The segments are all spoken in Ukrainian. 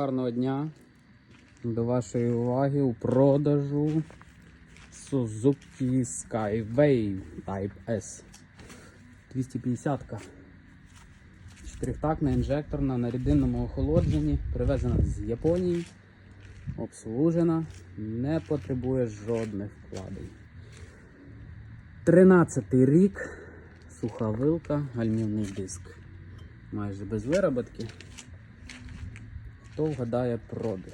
Гарного дня. До вашої уваги у продажу Suzuki Skyway Type S. 250 ка Чотирьохтактна інжекторна на рідинному охолодженні, привезена з Японії, обслужена, не потребує жодних вкладень. 13 й рік, суха вилка, гальмівний диск. Майже без вироботки. Хто вгадає пробіг?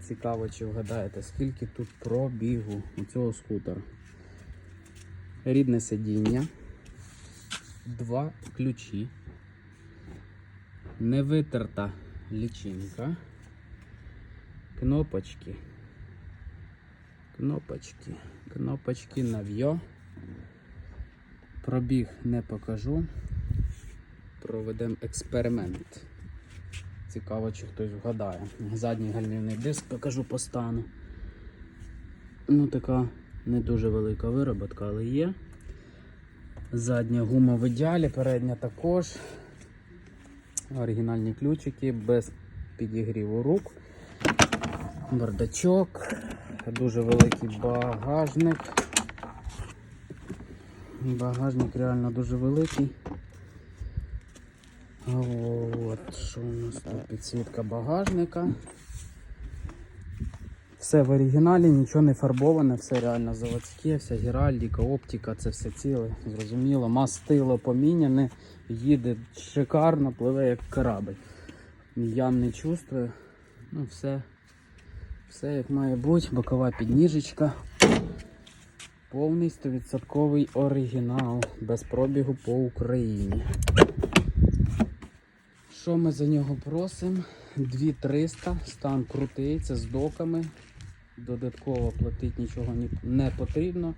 Цікаво, чи вгадаєте, скільки тут пробігу у цього скутера. Рідне сидіння, два ключі, невитерта лічинка, кнопочки, кнопочки, кнопочки нав'йо. Пробіг не покажу. Проведемо експеримент. Цікаво, чи хтось вгадає. Задній гальмівний диск покажу по стану. Ну, така не дуже велика вироботка, але є. Задня гума в ідеалі, передня також. Оригінальні ключики без підігріву рук. Бардачок. Дуже великий багажник. Багажник реально дуже великий. От, що у нас тут підсвітка багажника. Все в оригіналі, нічого не фарбоване, все реально заводське, вся геральдика, оптика, це все ціле, зрозуміло. Мастило поміняне, їде шикарно, пливе як корабль. Ям не чувствую. Ну, все, все як має бути, бокова підніжечка. Повний 100% оригінал, без пробігу по Україні. Що ми за нього просимо? 2300, стан крутий, це з доками. Додатково платити нічого не потрібно.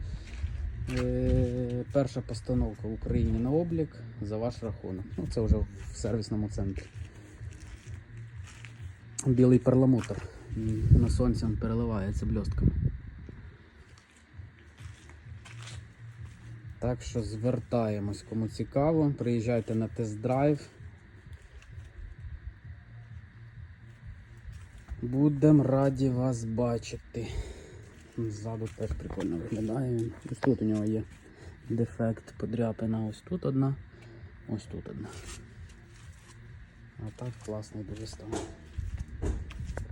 Е, перша постановка в Україні на облік за ваш рахунок. Ну, це вже в сервісному центрі. Білий перламутр. На сонці він переливається блістками. Так що звертаємось, кому цікаво, приїжджайте на тест-драйв. Будемо раді вас бачити. Ззаду теж прикольно виглядає. Ось тут у нього є дефект подряпина. Ось тут одна, ось тут одна. А так класний дуже стан.